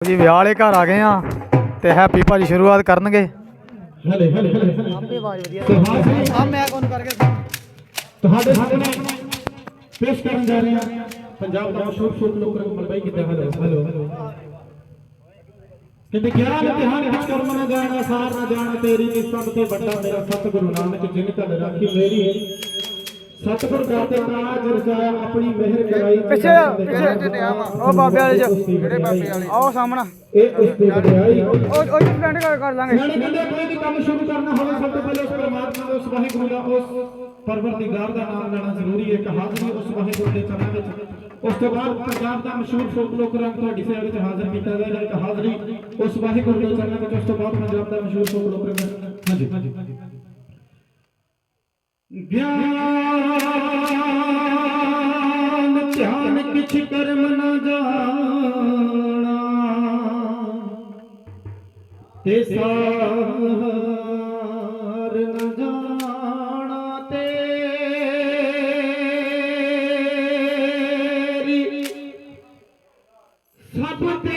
ਜੀ ਵਿਆਹ ਵਾਲੇ ਘਰ ਆ ਗਏ ਆ ਤੇ ਹੈਪੀ ਭਾਜੀ ਸ਼ੁਰੂਆਤ ਕਰਨਗੇ। ਹਲੇ ਹਲੇ ਹਲੇ ਆਪੇ ਆਵਾਜ਼ ਵਧੀਆ ਤੁਹਾਡੇ ਆ ਮੈਂ ਕੋਨ ਕਰਕੇ ਤੁਹਾਡੇ ਸਾਹਮਣੇ ਪੇਸ਼ ਕਰਨ ਜਾ ਰਹੇ। ਹਾਂ ਪੰਜਾਬ ਦਾ ਮਸ਼ਹੂਰ ਸ਼ੋਕ ਲੋਕ ਮਲਬਾਈ ਕਿਤੇ ਹਲੋ ਹਲੋ ਕਿਤੇ ਗਿਆਨ ਇਤਿਹਾਨ ਵਿੱਚ ਕਰਮ ਨਾ ਜਾਣਾ ਸਾਰ ਨਾ ਜਾਣਾ ਤੇਰੀ ਨੀ ਸਭ ਤੋਂ ਵੱਡਾ ਮੇਰਾ ਸਤਿਗੁਰੂ ਨਾਨਕ ਜਿਨ ਧਨ ਰਾਖੀ ਮੇਰੀ ਸਤਿਗੁਰ ਦਾਤੇ ਕਾਜ ਰਚਾਇਆ ਆਪਣੀ ਮਿਹਰ ਕਰਾਈ ਪਿੱਛੇ ਪਿੱਛੇ ਜਿੱਤੇ ਆ ਉਹ ਬਾਬੇ ਵਾਲੇ ਚ ਜਿਹੜੇ ਬਾਬੇ ਵਾਲੇ। ਆਓ ਸਾਹਮਣਾ। ਇਹ ਉਸ ਦੀ ਵਡਿਆਈ ਉਹ ਉਹ ਸਟੈਂਡ ਕਰ ਕਰ ਲਾਂਗੇ। ਸਿਆਣੇ ਕਹਿੰਦੇ ਕੋਈ ਵੀ ਕੰਮ ਸ਼ੁਰੂ ਕਰਨਾ ਹੋਵੇ ਸਭ ਤੋਂ ਪਹਿਲੇ ਉਸ ਪਰਮਾਤਮਾ ਦਾ ਉਸ ਵਾਹਿਗੁਰੂ ਦਾ ਉਸ ਪਰਵਰਦੀਗਾਰ ਦਾ ਨਾਮ ਲੈਣਾ ਜ਼ਰੂਰੀ ਹੈ। ਇੱਕ ਹਾਜ਼ਰੀ ਉਸ ਵਾਹਿਗੁਰੂ ਦੇ ਚਰਨਾਂ ਵਿੱਚ। ਉਸ ਤੋਂ ਬਾਅਦ ਪੰਜਾਬ ਦਾ ਮਸ਼ਹੂਰ ਫੋਕ ਲੋਕ ਰੰਗ ਤੁਹਾਡੀ ਸੇਵਾ ਵਿੱਚ ਹਾਜ਼ਰ ਕੀਤਾ ਜਾਏਗਾ ਇੱਕ ਹਾਜ਼ਰੀ ਉਸ ਵਾਹਿਗੁਰੂ ਦੇ ਚਰਨਾਂ ਵਿੱਚ ਉਸ ਤੋਂ ਬਾਅਦ ਪੰਜਾਬ ਦਾ ਮਸ਼ਹੂਰ ਫੋਕ ਲੋਕ ਰੰਗ। ਹਾਂਜੀ। ਗਿਆਨ ਧਿਆਨ ਕਿਛ ਕਰਮ ਨਾ ਜਾਣਾ। ਤੇ ਸਾਰ ਨ ਜਾਣਾ ਤੇਰੀ। ਸਭ ਤੇ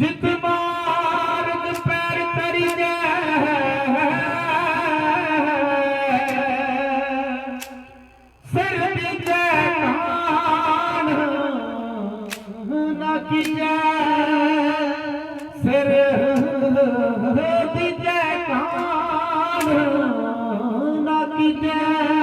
ਜਿਤ ਮਾਰਗ ਪੈਰ ਤਰੀ ਜੈ ਸਿਰ ਦੀ ਜੈ ਕਾਨ ਨਾ ਕੀਜੈ। ਸਿਰ ਦੀ ਜੈ ਕਾਨ ਨਾ ਕੀਜੈ।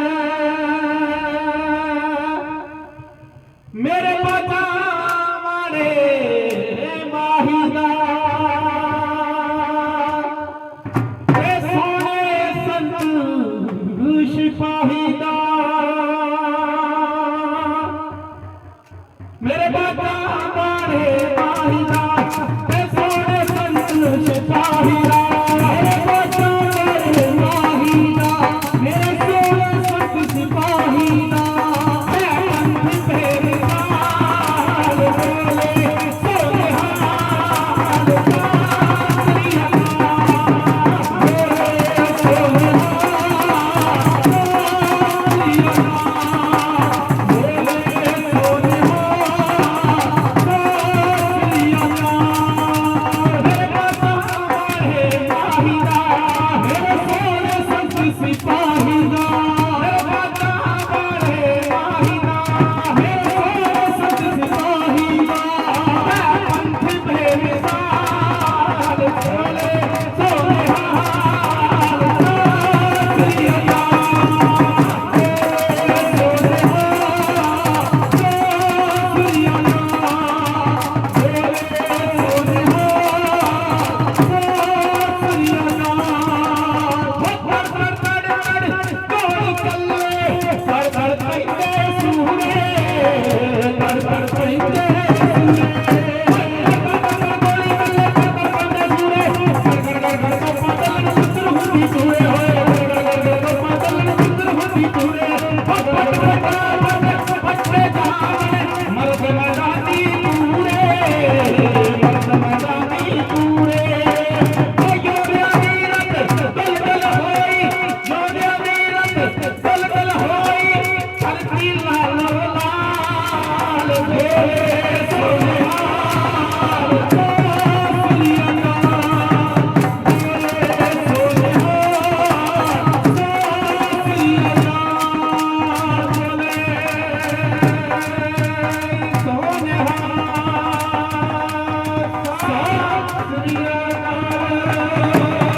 ਮੇਰੇ ਬਾਬਾ ਮਰਦ